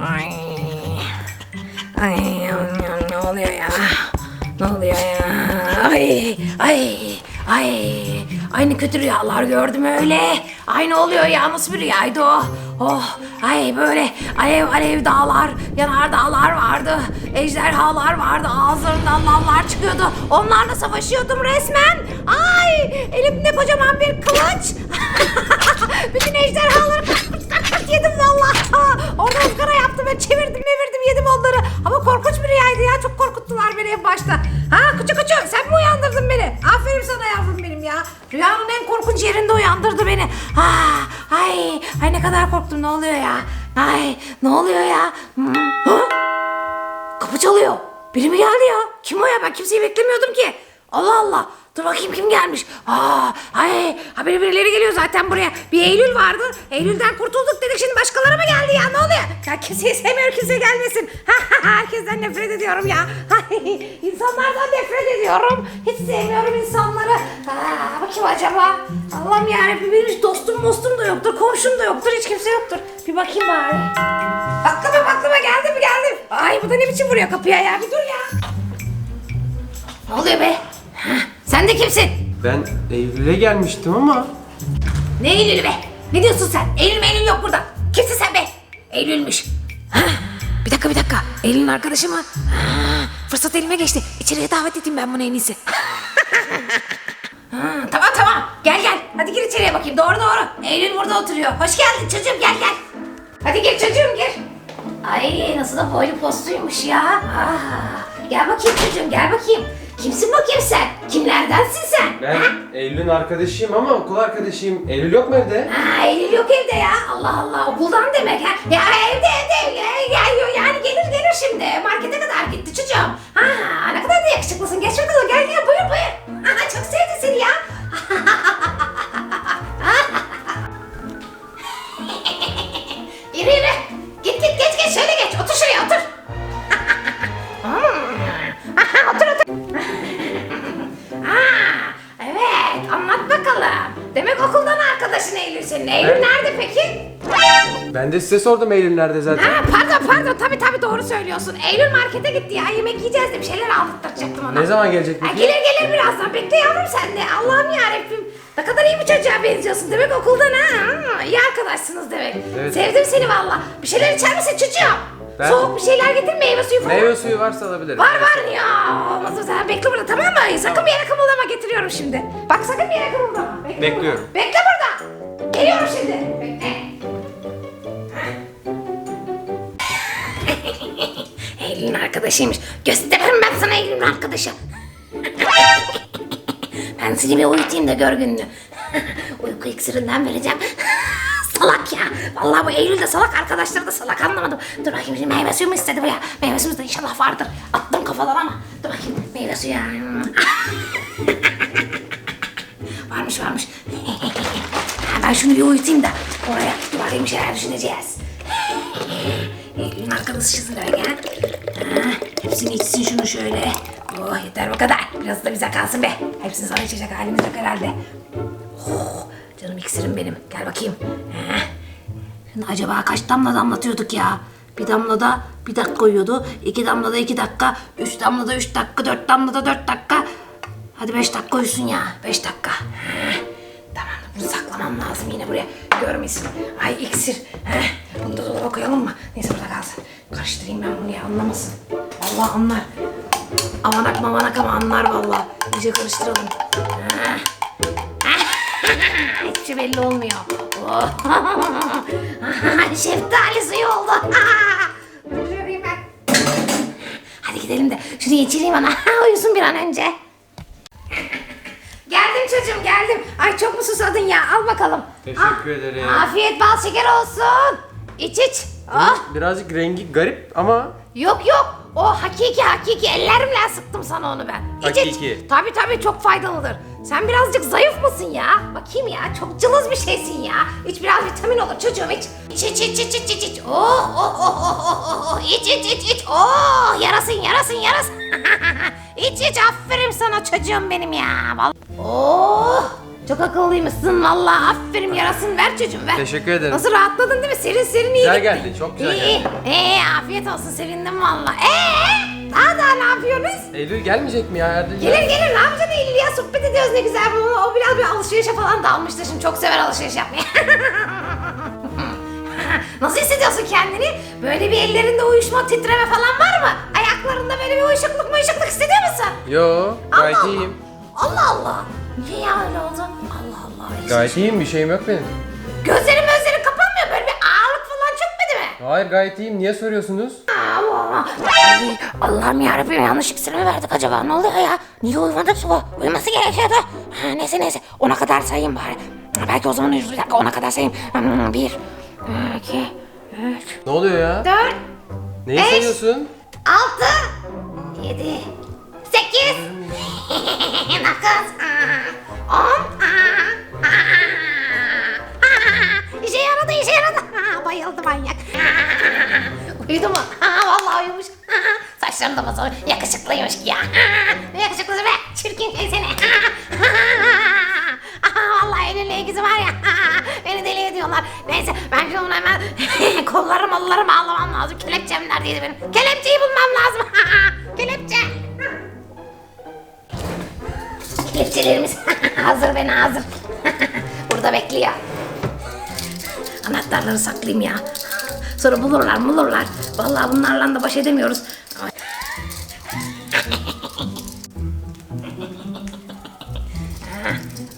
Ay. Ay ne oluyor ya? Ne oluyor ya? Ay ay ay. Aynı kötü rüyalar gördüm öyle. Ay ne oluyor ya? Nasıl bir rüyaydı o? Oh ay böyle alev alev dağlar, yanar dağlar vardı. Ejderhalar vardı. Ağızlarından lavlar çıkıyordu. Onlarla savaşıyordum resmen. Ay elimde kocaman bir kılıç. Çok korkuttular beni en başta. Ha kuçu kuçu sen mi uyandırdın beni? Aferin sana yavrum benim ya. Rüyanın en korkunç yerinde uyandırdı beni. Ha, ay, ay ne kadar korktum ne oluyor ya? Ay ne oluyor ya? Hmm. Ha? Kapı çalıyor. Biri mi geldi ya? Kim o ya? Ben kimseyi beklemiyordum ki. Allah Allah. Dur bakayım kim gelmiş. Aa, ay, haberi birileri geliyor zaten buraya. Bir Eylül vardı. Eylül'den kurtulduk dedik şimdi başkaları mı geldi ya? Ne oluyor? Ya kimseyi sevmiyorum kimse gelmesin. Herkesten nefret ediyorum ya. İnsanlardan nefret ediyorum. Hiç sevmiyorum insanları. Aa, bu acaba? Allah'ım yarabbim benim hiç dostum mostum da yoktur. Komşum da yoktur. Hiç kimse yoktur. Bir bakayım bari. Baklava baklava geldi mi geldim. Ay bu da ne biçim vuruyor kapıya ya bir dur ya. Ne oluyor be? Sen de kimsin? Ben Eylül'e gelmiştim ama Ne Eylül'ü be? Ne diyorsun sen? Eylül Eylül yok burada. Kimsin sen be? Eylül'müş. Bir dakika bir dakika. Eylül'ün arkadaşı mı? Ha, Fırsat elime geçti. İçeriye davet edeyim ben bunu en iyisi. Ha, tamam tamam. Gel gel. Hadi gir içeriye bakayım. Doğru doğru. Eylül burada oturuyor. Hoş geldin çocuğum gel gel. Hadi gir çocuğum gir. Ay nasıl da boylu postuymuş ya. Ah, gel bakayım çocuğum gel bakayım. Kimsin bakayım sen? Kimlerdensin sen? ben Ha? Eylül'ün arkadaşıyım ama okul arkadaşıyım. Eylül yok mu evde? Ha, Eylül yok evde ya. Allah Allah okuldan demek ha. Ya evde evde ya, ya, yani gelir gelir şimdi. Markete kadar gitti çocuğum. Ha, ne kadar da yakışıklısın. Geç bakalım gel gel buyur buyur. Ha, çok sevdi seni ya. Demek okuldan arkadaşın Eylül senin. Eylül Evet. nerede peki? Ben de size sordum Eylül nerede zaten. Ha, pardon pardon tabii tabii doğru söylüyorsun. Eylül markete gitti ya yemek yiyeceğiz de bir şeyler aldırtacaktım ona. Ne zaman gelecek Ha, peki? gelir gelir birazdan bekle yavrum sen de. Allah'ım yarabbim. Ne kadar iyi bir çocuğa benziyorsun. Demek okuldan ha, İyi arkadaşsınız demek. Evet. Sevdim seni valla. Bir şeyler içer misin çocuğum? Ben- Soğuk bir şeyler getir meyve suyu falan. Meyve suyu varsa alabilirim. Var var ya. Olmaz o zaman. Bekle burada tamam mı? Sakın bir yere kımıldama getiriyorum şimdi. Bak sakın bir yere kımıldama. Bekle Bekliyorum. Burada. Bekle burada. Geliyorum şimdi. Bekle. Eylül'ün arkadaşıymış. Gösteririm ben sana Eylül'ün arkadaşı. ben seni bir uyutayım da gör gününü. Uyku iksirinden vereceğim. Salak ya. Vallahi bu Eylül de salak, arkadaşları da salak anlamadım. Dur bakayım şimdi meyve suyu mu istedi bu ya? Meyve suyu da inşallah vardır. Attım kafalara ama. Dur bakayım meyve suyu. varmış varmış. Ha, ben şunu bir uyutayım da oraya dur bakayım şeyler düşüneceğiz. Eylül'ün arkadaşısın demek ha. Hepsini içsin şunu şöyle. Oh yeter bu kadar. Biraz da bize kalsın be. Hepsini sana içecek halimiz yok herhalde. Oh, canım iksirim benim. Gel bakayım. Ha. Acaba kaç damla damlatıyorduk ya? Bir damlada bir dakika koyuyordu. iki damlada iki dakika. Üç damlada üç dakika. Dört damlada dört dakika. Hadi beş dakika uyusun ya. Beş dakika. Tamam bunu saklamam lazım yine buraya. Görmesin. Ay iksir. Heh. Bunu da dolaba koyalım mı? Neyse burada kalsın. Karıştırayım ben bunu ya anlamasın. Allah anlar. Avanak mavanak ama anlar vallahi. İyice karıştıralım. Hiçbir şey belli olmuyor. Şeftali suyu oldu. Hadi gidelim de şunu içireyim ana. Uyusun bir an önce. Geldim çocuğum geldim. Ay çok mu susadın ya? Al bakalım. Teşekkür Ah, ederim. Afiyet bal şeker olsun. İç iç. Oh. Birazcık rengi garip ama Yok yok. O hakiki hakiki ellerimle sıktım sana onu ben. İç iç. Hakiki. Tabii tabii çok faydalıdır. Sen birazcık zayıf mısın ya? Bakayım ya çok cılız bir şeysin ya. İç biraz vitamin olur çocuğum iç. İç iç iç iç iç iç iç. Oh oh oh oh oh oh oh. İç iç iç iç. Oh yarasın yarasın yarasın. iç iç aferin sana çocuğum benim ya. Vallahi- Oh Çok akıllıymışsın valla. Aferin yarasın ver çocuğum ver. Teşekkür ederim. Nasıl rahatladın değil mi? Serin serin iyi Güzel gitti. geldi, çok güzel iyi. geldi. Ee, afiyet olsun sevindim valla. Ee, daha daha ne yapıyorsunuz? Eylül gelmeyecek mi ya yardımcı? Gelir gelir ne yapacaksın Eylül ya sohbet ediyoruz ne güzel. O biraz bir alışverişe falan dalmıştı şimdi çok sever alışveriş yapmayı. Nasıl hissediyorsun kendini? Böyle bir ellerinde uyuşma, titreme falan var mı? Ayaklarında böyle bir uyuşukluk uyuşukluk hissediyor musun? Yo gayet Allah iyiyim. Allah Allah. Niye ya öyle oldu? Allah Allah. Gayet iyiyim bir şeyim yok benim. Gözlerim gözlerim kapanmıyor böyle bir ağırlık falan çökmedi mi? Hayır gayet iyiyim niye soruyorsunuz? Allah. Ay, Allah'ım yarabbim yanlış iksiri mi verdik acaba? Ne oluyor ya? Niye uyumadık ki bu? Uyuması gerekiyordu. Ha, neyse neyse ona kadar sayayım bari. Belki o zaman uyuruz bir dakika ona kadar sayayım. Hmm, Bir, iki, üç, Ne oluyor ya? dört, Neyi Beş. sayıyorsun? altı, yedi, sekiz, dokuz, on. İşe yaradı işe yaradı. Bayıldı manyak. Uyudu mu? Vallahi uyumuş. Saçlarım da bozulmuş. Yakışıklıymış ya. Ne yakışıklısı be. Çirkin seni. Vallahi elinle ilgisi var ya. Beni deli ediyorlar. Neyse ben onu hemen kollarım kollarım ağlamam lazım. Kelepçem neredeydi benim? Kelepçeyi bulmam lazım. Kelepçe. Kelepçelerimiz hazır ve nazır. Burada bekliyor. Anahtarları saklayayım ya. Sonra bulurlar bulurlar. Vallahi bunlarla da baş edemiyoruz.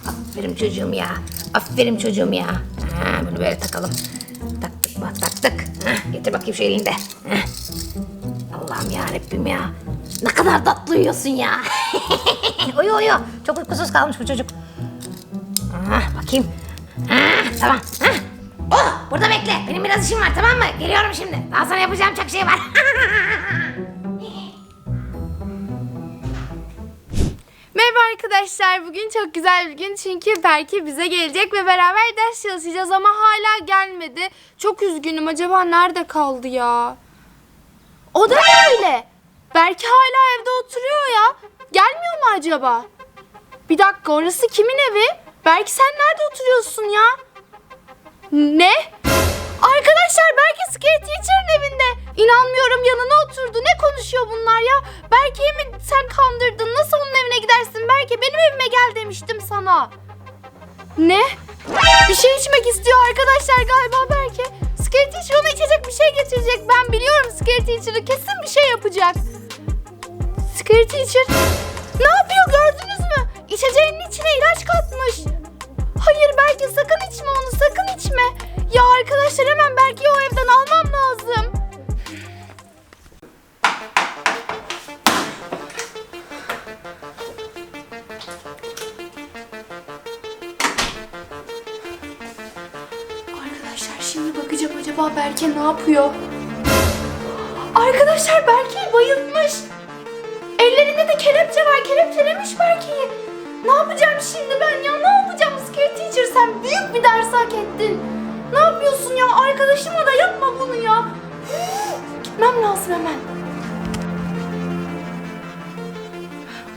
Aferin çocuğum ya. Aferin çocuğum ya. Ha, bunu böyle takalım. Taktık bak taktık. Ha, getir bakayım şu elinde. Allah'ım ya Rabbim ya. Ne kadar tatlı uyuyorsun ya. uyu uyu. Çok uykusuz kalmış bu çocuk. Ah, bakayım. Ah, tamam. Ah. Burada bekle. Benim biraz işim var tamam mı? Geliyorum şimdi. Daha sonra yapacağım çok şey var. Merhaba arkadaşlar. Bugün çok güzel bir gün çünkü Berke bize gelecek ve beraber ders çalışacağız ama hala gelmedi. Çok üzgünüm. Acaba nerede kaldı ya? O da öyle? Berke hala evde oturuyor ya. Gelmiyor mu acaba? Bir dakika orası kimin evi? Berke sen nerede oturuyorsun ya? Ne? Arkadaşlar Berke Scare Teacher'ın evinde. İnanmıyorum yanına oturdu. Ne konuşuyor bunlar ya? Berke'yi mi sen kandırdın? Nasıl onun evine gidersin Berke? Benim evime gel demiştim sana. Ne? Bir şey içmek istiyor arkadaşlar galiba Berke. Scare Teacher ona içecek bir şey getirecek. Ben biliyorum Scare Teacher'ı kesin bir şey yapacak. Scare Teacher ne yapıyor gördünüz mü? İçeceğinin içine ilaç katmış. Hayır belki sakın içme onu sakın içme. Ya arkadaşlar hemen belki o evden almam lazım. Arkadaşlar şimdi bakacağım acaba Berke ne yapıyor? Arkadaşlar Berke bayılmış. Ellerinde de kelepçe var. Kelepçelemiş Berke'yi. Ne yapacağım şimdi ben ya? Ne Teacher? Sen büyük bir ders hak ettin. Ne yapıyorsun ya? Arkadaşıma da yapma bunu ya. Gitmem lazım hemen.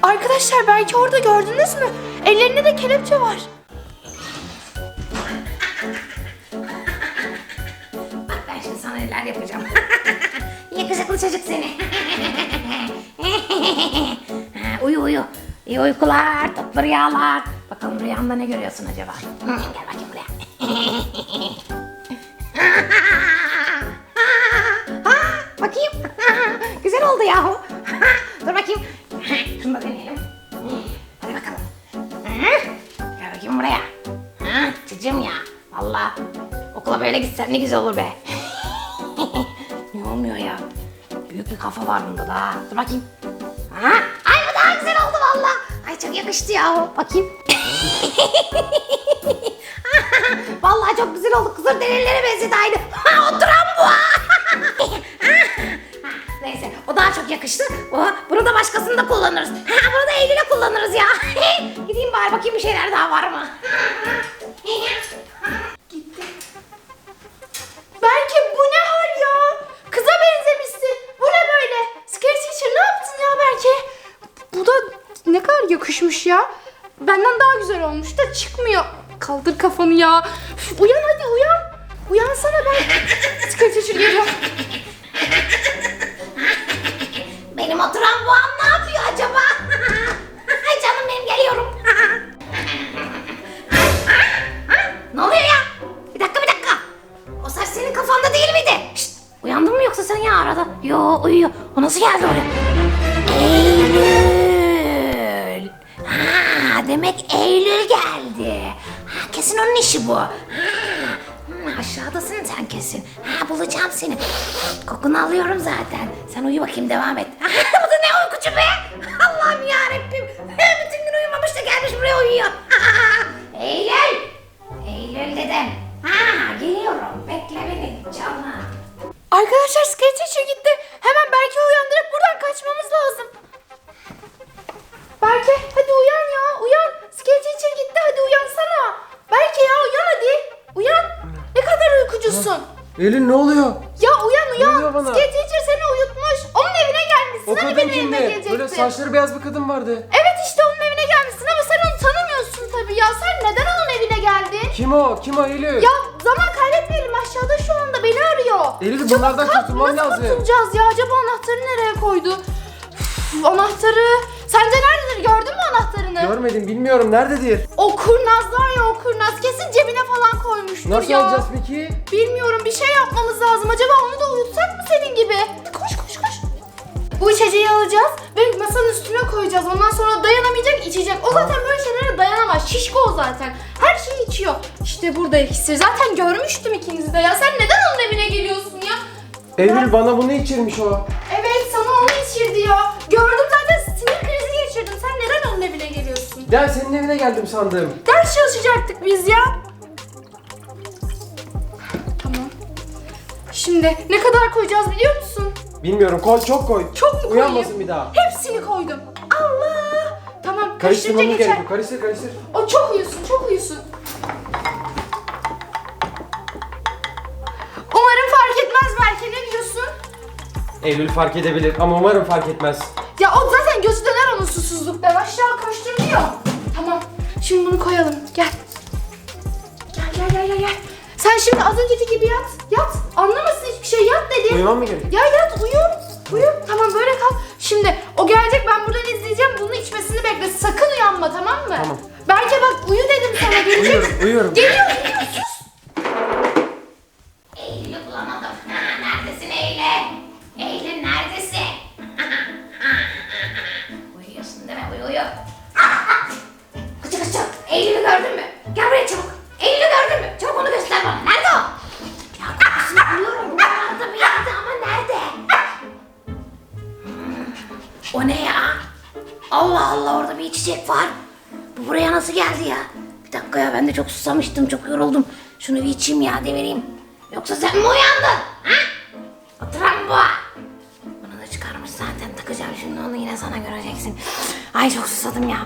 Arkadaşlar belki orada gördünüz mü? Ellerinde de kelepçe var. Bak ben şimdi sana neler yapacağım. Yakışıklı çocuk seni. Uyu uyu. İyi uykular, tatlı rüyalar. Bakalım rüyanda ne görüyorsun acaba? Hı, Gel bakayım buraya. Ha, bakayım. Güzel oldu yahu. Dur bakayım. Şunu da deneyelim. Hadi bakalım. Gel bakayım buraya. Çocuğum ya. Valla okula böyle gitsen ne güzel olur be. ne olmuyor ya? Büyük bir kafa var bunda da. Dur bakayım. Ha? Ay bu daha güzel oldu valla. Ay çok yakıştı ya. Bakayım. Vallahi çok güzel oldu. Kızır delillere benzedi aynı. Ha, oturan bu. Neyse o daha çok yakıştı. O, bunu da başkasında kullanırız. Ha, bunu da Eylül'e kullanırız ya. Gideyim bari bakayım bir şeyler daha var mı? Belki bu ne hal ya? Kıza. Bu ne böyle? Scare Teacher ne yaptın ya belki? Bu da ne kadar yakışmış ya. Benden daha güzel olmuş da çıkmıyor. Kaldır kafanı ya. Üf, uyan hadi uyan. Uyansana ben. Skirt teacher geliyor. Benim oturan bu an ne yapıyor acaba? Ay canım benim geliyorum. ne oluyor ya? Bir dakika bir dakika. O saç senin kafanda değil miydi? Şşt, uyandın mı yoksa sen ya arada? Yo uyuyor. O nasıl geldi oraya? Eylül. Onun işi bu. Ha, aşağıdasın sen kesin. Ha, bulacağım seni. Kokunu alıyorum zaten. Sen uyu bakayım devam et. Eylül ne oluyor? Ya uyan uyan. oluyor bana? Skirt teacher seni uyutmuş. Onun evine gelmişsin. O hani kadın benim evime kimdi? gelecektin. Böyle saçları beyaz bir kadın vardı. Evet işte onun evine gelmişsin ama sen onu tanımıyorsun tabii ya. Sen neden onun evine geldin? Kim o? Kim o Eylül? Ya zaman kaybetmeyelim aşağıda şu anda beni arıyor. Eylül, Çabuk bunlardan kalk, kurtulmam nasıl lazım. kurtulacağız ya? Acaba anahtarı nereye koydu? Üf, anahtarı. Sence nerededir? Gördün anahtarını? Görmedim bilmiyorum nerededir? o kurnaz var ya o kurnaz. Kesin cebine falan koymuştur Nasıl ya. alacağız peki? Bilmiyorum bir şey yapmamız lazım. Acaba onu da uyutsak mı senin gibi? Koş koş koş. Bu içeceği alacağız ve masanın üstüne koyacağız. Ondan sonra dayanamayacak içecek. O zaten böyle şeylere dayanamaz. Şişko o zaten. Her şeyi içiyor. İşte burada iksir. Zaten görmüştüm ikinizi de ya. Sen neden onun evine geliyorsun ya? Eylül bana bunu içirmiş o. Evet sana onu içirdi ya. Gördüm Gel senin evine geldim sandım. Ders çalışacaktık biz ya. Tamam. Şimdi ne kadar koyacağız biliyor musun? Bilmiyorum koy çok koy. Çok mu koyayım? Uyanmasın bir daha. Hepsini koydum. Allah! Tamam karıştırınca Karıştırmamız geçer. gerekiyor. Karıştır karıştır. O çok uyusun, çok uyusun. Umarım fark etmez belki ne diyorsun? Eylül fark edebilir ama umarım fark etmez. Ya o zaten gözü döner onun susuzluktan aşağı koşturmuyor. Tamam şimdi bunu koyalım gel. Gel gel gel gel gel. Sen şimdi az önceki gibi yat. Yat. Anlamasın hiçbir şey yat dedi. Uyumam mı gerekiyor? Ya yat uyu. Uyu. Tamam böyle kal. Şimdi o gelecek ben buradan izleyeceğim. Bunun içmesini bekle. Sakın uyanma tamam mı? Tamam. Belki bak uyu dedim sana gelecek. Uyuyorum uyuyorum. Geliyor O ne ya? Allah Allah orada bir içecek var. Bu buraya nasıl geldi ya? Bir dakika ya ben de çok susamıştım, çok yoruldum. Şunu bir içeyim ya devireyim. Yoksa sen mi uyandın? Ha? Oturan bu. Bunu da çıkarmış zaten takacağım şimdi onu yine sana göreceksin. Ay çok susadım ya.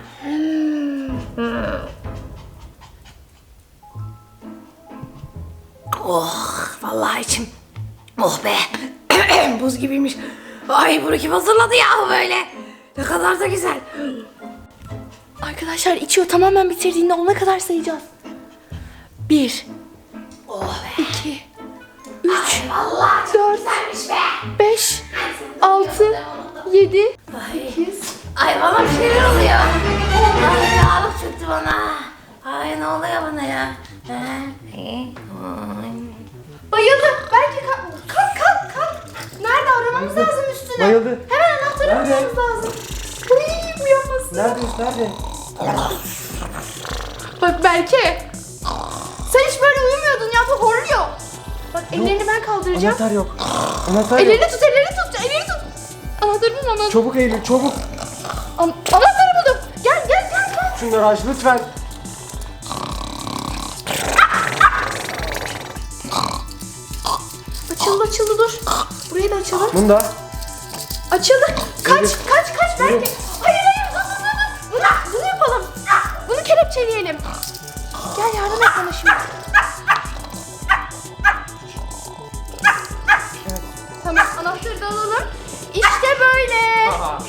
Oh vallahi içim. Oh be. Buz gibiymiş. Ay bunu kim hazırladı ya böyle? Ne kadar da güzel. Arkadaşlar içiyor tamamen bitirdiğinde ona kadar sayacağız. Bir, Oh be. iki, üç, Vallahi çok Dört. güzelmiş be. beş, altı, yedi, Ay. sekiz. Ay bana bir şeyler oluyor. Ay yağlık çöktü bana. Ay ne oluyor bana ya? Ha? Ay. Bayıldı. Belki kalk, kalk, kalk, kalk. Nerede aramamız lazım üstüne. Bayıldı. Hemen anahtarı Nerede? aramamız lazım. Uy, uyanmasın. Neredeyiz nerede? Bak belki. Sen hiç böyle uyumuyordun ya bu horluyor. Bak ellerini ben kaldıracağım. Anahtar yok. Anahtar yok. Ellerini tut, ellerini tut, ellerini tut. Anahtarı bul anahtarı. Çabuk Eylül çabuk. An anahtarı buldum. Gel, gel, gel, gel. Şunları aç lütfen. Açıldı, açıldı dur. Burayı da açalım. Bunu da. Açıldı. Kaç, Evet. kaç, kaç Yürü. belki. Kelepçeleyelim. Gel yardım et bana şimdi. Tamam, anahtarı da alalım. İşte böyle. Aha.